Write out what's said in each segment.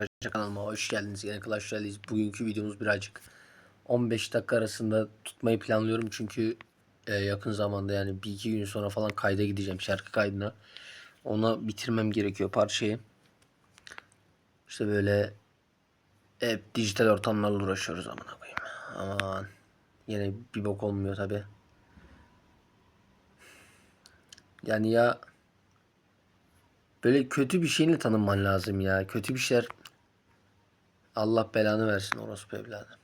Arkadaşlar kanalıma hoş geldiniz. Yine Clash. Bugünkü videomuz birazcık 15 dakika arasında tutmayı planlıyorum. Çünkü e, yakın zamanda yani bir iki gün sonra falan kayda gideceğim şarkı kaydına. Ona bitirmem gerekiyor parçayı. İşte böyle hep dijital ortamlarla uğraşıyoruz amına koyayım. Aman yine bir bok olmuyor tabi. Yani ya böyle kötü bir şeyle tanınman lazım ya. Kötü bir şeyler Allah belanı versin orospu evladı.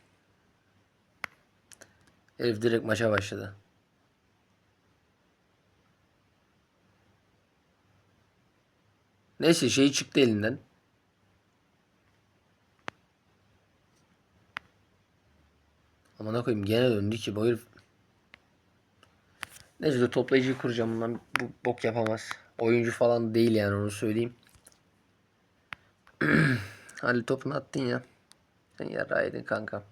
Herif direkt maça başladı. Neyse şey çıktı elinden. Aman koyayım gene döndü ki bu herif. Neyse dur toplayıcıyı kuracağım bundan bu bok yapamaz. Oyuncu falan değil yani onu söyleyeyim. Hadi topunu attın ya. Sen yaraydın kanka.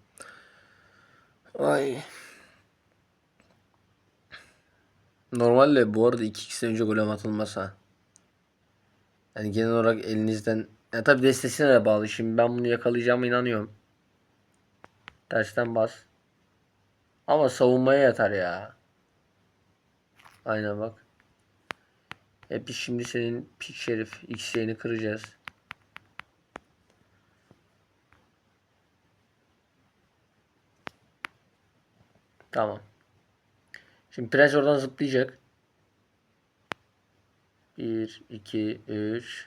Ay. Normalde bu arada 2x önce golem atılmaz ha. Yani genel olarak elinizden ya tabi destesine de bağlı. Şimdi ben bunu yakalayacağıma inanıyorum. Tersten bas. Ama savunmaya yatar ya. Aynen bak. E biz şimdi senin pik şerif x şeyini kıracağız. Tamam. Şimdi prens oradan zıplayacak. 1, 2, 3.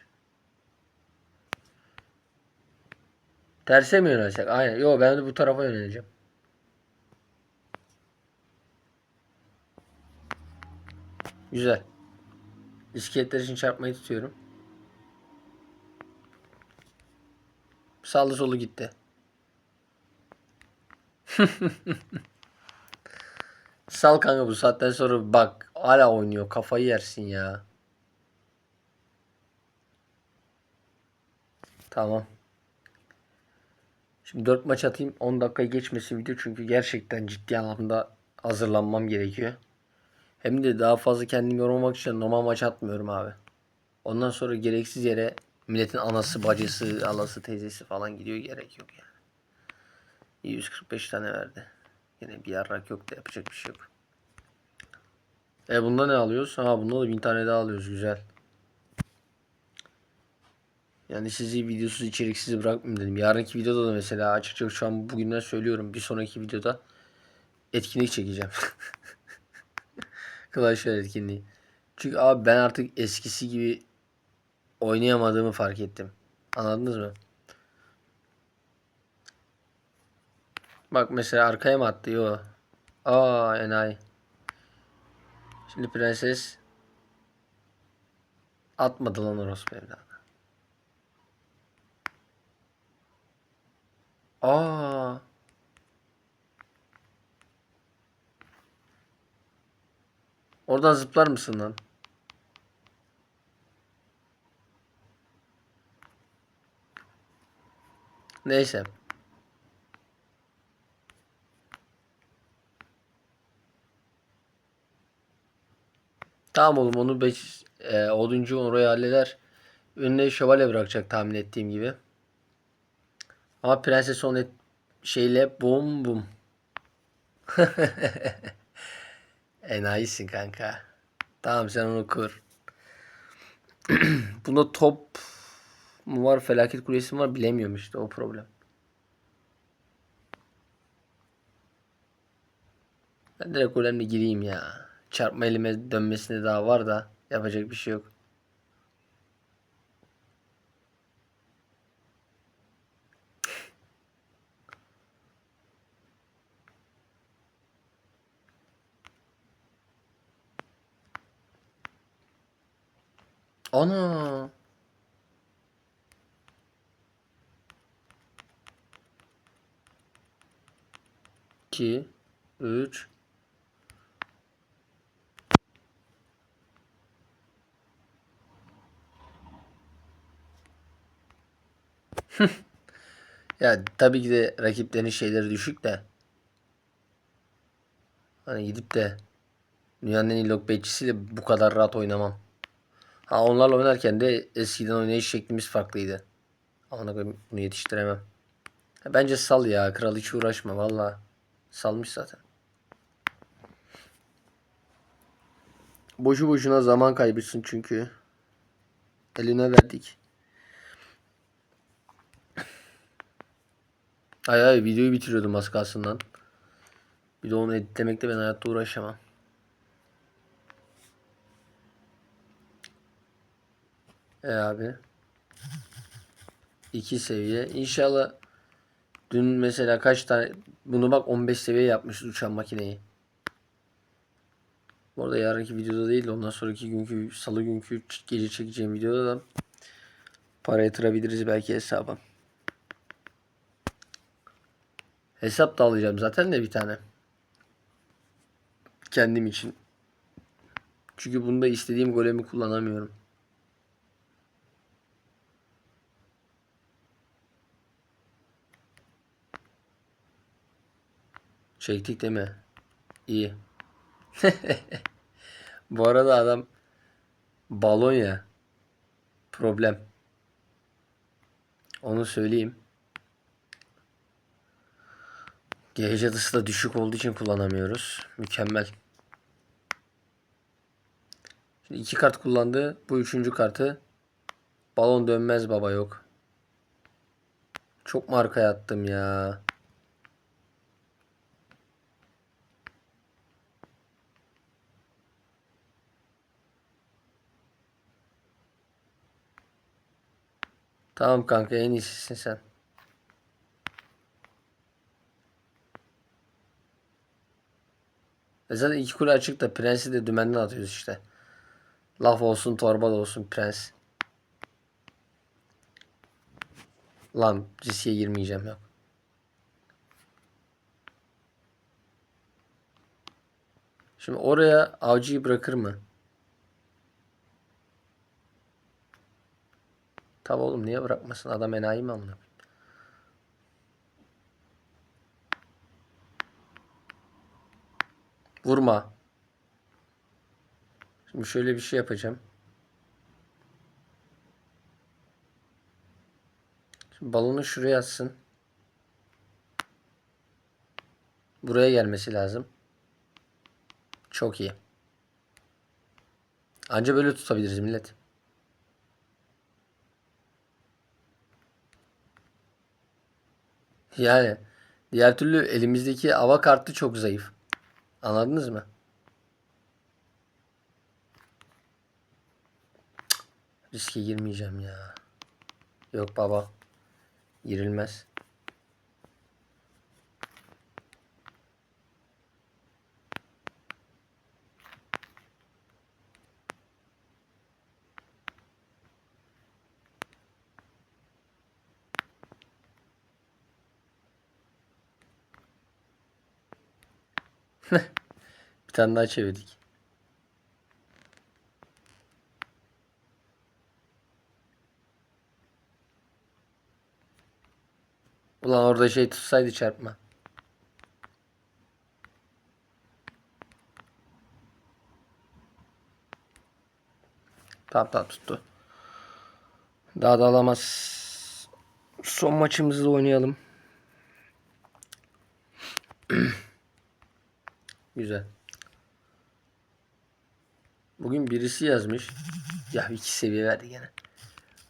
Terse mi yönelsek? Aynen. Yo ben de bu tarafa yöneleceğim. Güzel. İskeletler için çarpmayı tutuyorum. Sağlı solu gitti. Sal kanka bu saatten sonra bak hala oynuyor kafayı yersin ya. Tamam. Şimdi 4 maç atayım 10 dakikayı geçmesin video çünkü gerçekten ciddi anlamda hazırlanmam gerekiyor. Hem de daha fazla kendimi yormamak için normal maç atmıyorum abi. Ondan sonra gereksiz yere milletin anası, bacısı, alası, teyzesi falan gidiyor gerek yok yani. 145 tane verdi. Yine bir yarrak yok da yapacak bir şey yok. E bunda ne alıyoruz? Ha bunda da 1000 tane daha alıyoruz. Güzel. Yani sizi videosuz içeriksiz bırakmayayım dedim. Yarınki videoda da mesela açıkça şu an bugünden söylüyorum. Bir sonraki videoda etkinlik çekeceğim. Clash etkinliği. Çünkü abi ben artık eskisi gibi oynayamadığımı fark ettim. Anladınız mı? Bak mesela arkaya mı attı? Yo. Aa enayi. Şimdi prenses atmadı lan orospu evladı. Aa. Oradan zıplar mısın lan? Neyse. Tamam oğlum onu 5 e, oduncu oraya halleder. Önüne şövalye bırakacak tahmin ettiğim gibi. Ama prenses onu et, şeyle bum bum. Enayisin kanka. Tamam sen onu kur. Bunda top mu var felaket kulesi mi var bilemiyorum işte o problem. Ben direkt golemle gireyim ya. Çarpma elime dönmesine daha var da yapacak bir şey yok. Ana. İki, üç. Ya tabii ki de rakiplerin şeyleri düşük de. Hani gidip de dünyanın en iyi lokbetçisiyle bu kadar rahat oynamam. Ha onlarla oynarken de eskiden oynayış şeklimiz farklıydı. Koyayım bunu yetiştiremem. Ha, Bence sal ya. Kral hiç uğraşma valla. Salmış zaten. Boşu boşuna zaman kaybetsin çünkü. Eline verdik. Ay ay videoyu bitiriyordum az kalsın. Bir de onu editlemekle ben hayatta uğraşamam. E abi. İki seviye. İnşallah dün mesela kaç tane bunu bak 15 seviye yapmışız uçan makineyi. Bu arada yarınki videoda değil de ondan sonraki günkü salı günkü gece çekeceğim videoda da para yatırabiliriz belki hesaba. Hesap da alacağım zaten de bir tane. Kendim için. Çünkü bunda istediğim golemi kullanamıyorum. Çektik değil mi? İyi. Bu arada adam balon ya. Problem. Onu söyleyeyim. Gece ısı da düşük olduğu için kullanamıyoruz. Mükemmel. Şimdi iki kart kullandı. Bu üçüncü kartı. Balon dönmez baba yok. Çok markaya attım ya. Tamam kanka en iyisisin sen. E zaten iki kule açık da prensi de dümenden atıyoruz işte. Laf olsun torba da olsun prens. Lan riske girmeyeceğim yok. Şimdi oraya avcıyı bırakır mı? Tabi oğlum niye bırakmasın? Adam enayi mi amına? Vurma. Şimdi şöyle bir şey yapacağım. Şimdi balonu şuraya atsın. Buraya gelmesi lazım. Çok iyi. Anca böyle tutabiliriz millet. Yani diğer türlü elimizdeki ava kartı çok zayıf. Anladınız mı? Riske girmeyeceğim ya. Yok baba. Girilmez. Bir tane daha çevirdik. Ulan orada şey tutsaydı çarpma. Tamam tamam tuttu. Daha da alamaz. Son maçımızı da oynayalım. Güzel. Bugün birisi yazmış. Ya iki seviye verdi gene.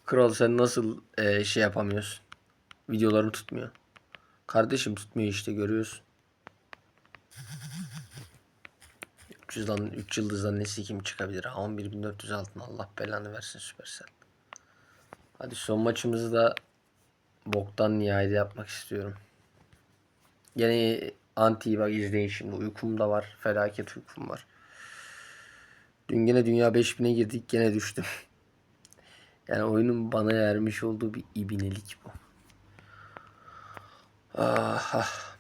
Kral sen nasıl e, şey yapamıyorsun? Videolarım tutmuyor. Kardeşim tutmuyor işte görüyorsun. 300'dan 3 yıldızdan nesi kim çıkabilir? 11400 altın Allah belanı versin Süpersel. Hadi son maçımızı da boktan nihayede yapmak istiyorum. Gene anti bak izleyin şimdi. Uykum da var. Felaket uykum var. Dün gene dünya 5000'e girdik. Gene düştüm. Yani oyunun bana vermiş olduğu bir ibinelik bu. Ah, ah.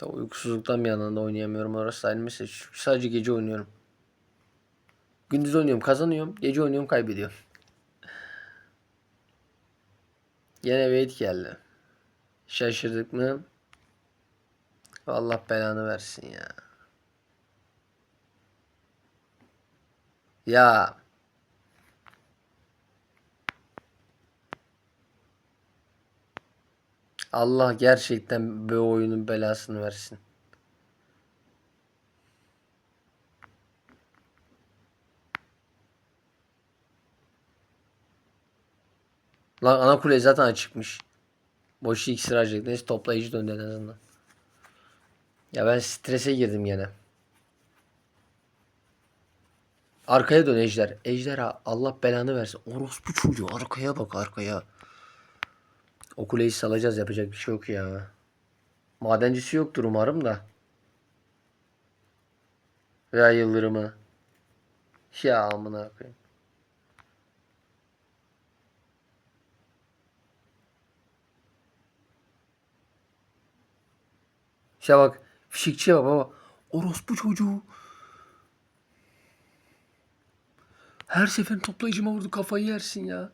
Da uykusuzluktan bir yandan da oynayamıyorum. Orası ayrı mesele. Çünkü sadece gece oynuyorum. Gündüz oynuyorum kazanıyorum. Gece oynuyorum kaybediyorum. Yine wait geldi. Şaşırdık mı? Allah belanı versin ya. Ya. Allah gerçekten bu oyunun belasını versin. Lan ana kule zaten açıkmış. Boş iksir harcadık. Neyse toplayıcı döndü en azından. Ya ben strese girdim gene. Arkaya dön Ejder. Ejderha Allah belanı versin. Orospu çocuğu arkaya bak arkaya. O kuleyi salacağız yapacak bir şey yok ya. Madencisi yoktur umarım da. Veya yıldırımı. Ya amına koyayım. İşte bak fişikçiye bak baba. Orospu çocuğu. Her seferin toplayıcıma vurdu kafayı yersin ya.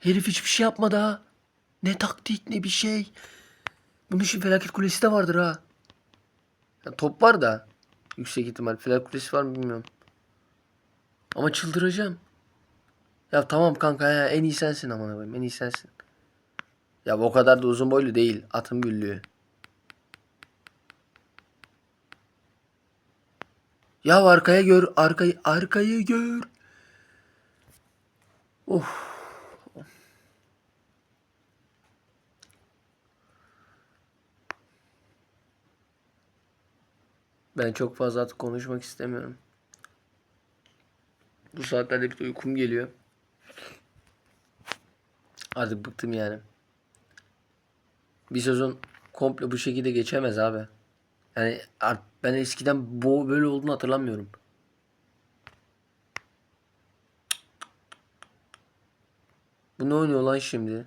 Herif hiçbir şey yapmadı ha. Ne taktik ne bir şey. Bunun için felaket kulesi de vardır ha. Ya top var da. Yüksek ihtimal felaket kulesi var mı bilmiyorum. Ama çıldıracağım. Ya tamam kanka ya en iyi sensin aman koyayım en iyi sensin. Ya o kadar da uzun boylu değil. Atın büllüğü. Ya arkaya gör, arkayı, arkayı gör. Of. Ben çok fazla artık konuşmak istemiyorum. Bu saatlerde bir de uykum geliyor. Artık bıktım yani. Bir sezon komple bu şekilde geçemez abi. Yani ben eskiden bu böyle olduğunu hatırlamıyorum. Bu ne oynuyor lan şimdi?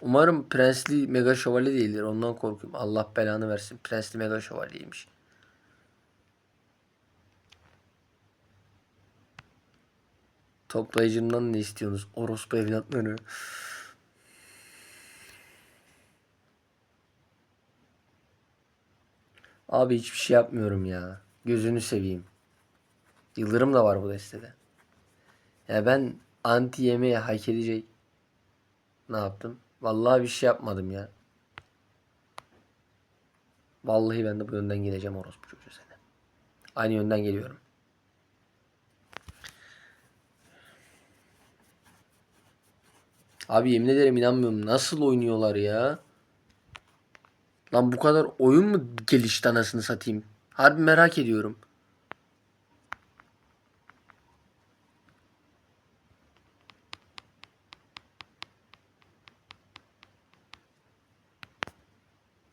Umarım Prensli Mega Şövalye değildir. Ondan korkuyorum. Allah belanı versin. Prensli Mega Şövalye'ymiş. Toplayıcımdan ne istiyorsunuz? Orospu evlatları. Abi hiçbir şey yapmıyorum ya. Gözünü seveyim. Yıldırım da var bu destede. Ya ben anti yemeği hak edecek ne yaptım? Vallahi bir şey yapmadım ya. Vallahi ben de bu yönden geleceğim orospu çocuğu seni. Aynı yönden geliyorum. Abi yemin ederim inanmıyorum. Nasıl oynuyorlar ya? Lan bu kadar oyun mu gelişti anasını satayım? Harbi merak ediyorum.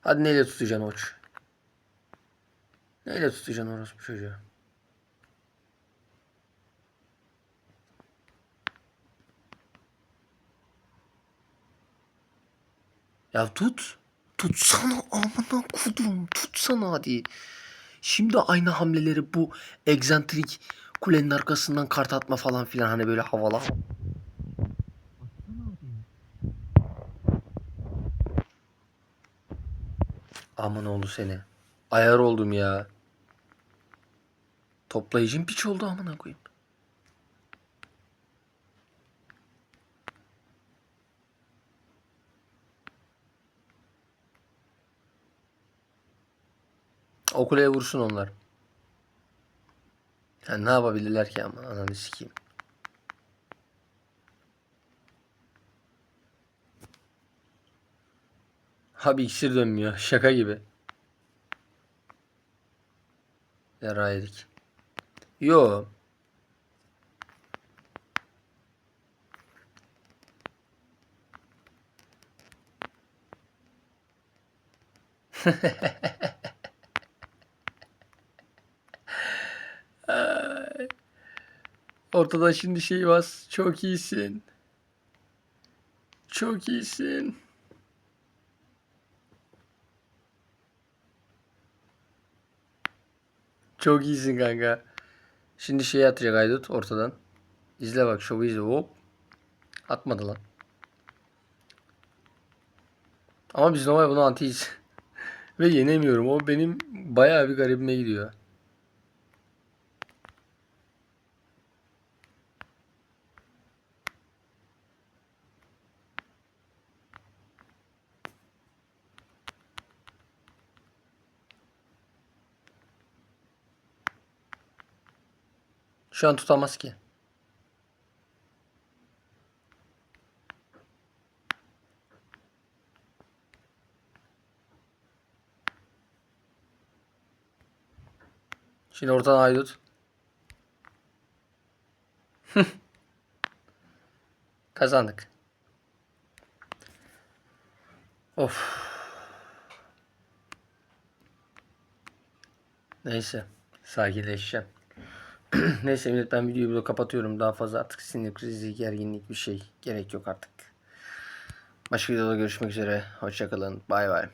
Hadi neyle tutacaksın oç? Neyle tutacaksın orospu çocuğu? Ya tut. Tutsana amına kudum. Tutsana hadi. Şimdi aynı hamleleri bu egzantrik kulenin arkasından kart atma falan filan hani böyle havalı. Aman oldu seni. Ayar oldum ya. Toplayıcım piç oldu amına koyayım. O kuleye vursun onlar. Yani ne yapabilirler ki ama ananı sikeyim. Abi iksir dönmüyor. Şaka gibi. Yara yedik. Yo. Ortada şimdi şey var. Çok iyisin. Çok iyisin. Çok iyisin kanka. Şimdi şey atacak Aydut ortadan. İzle bak şovu izle. Hop. Atmadı lan. Ama biz normal bunu antiyiz. Ve yenemiyorum. O benim bayağı bir garibime gidiyor. Şu an tutamaz ki. Şimdi ortadan haydut. Kazandık. Of. Neyse. Sakinleşeceğim. Neyse millet ben videoyu burada kapatıyorum. Daha fazla artık sinir krizi, gerginlik bir şey gerek yok artık. Başka videoda görüşmek üzere. Hoşçakalın. Bay bay.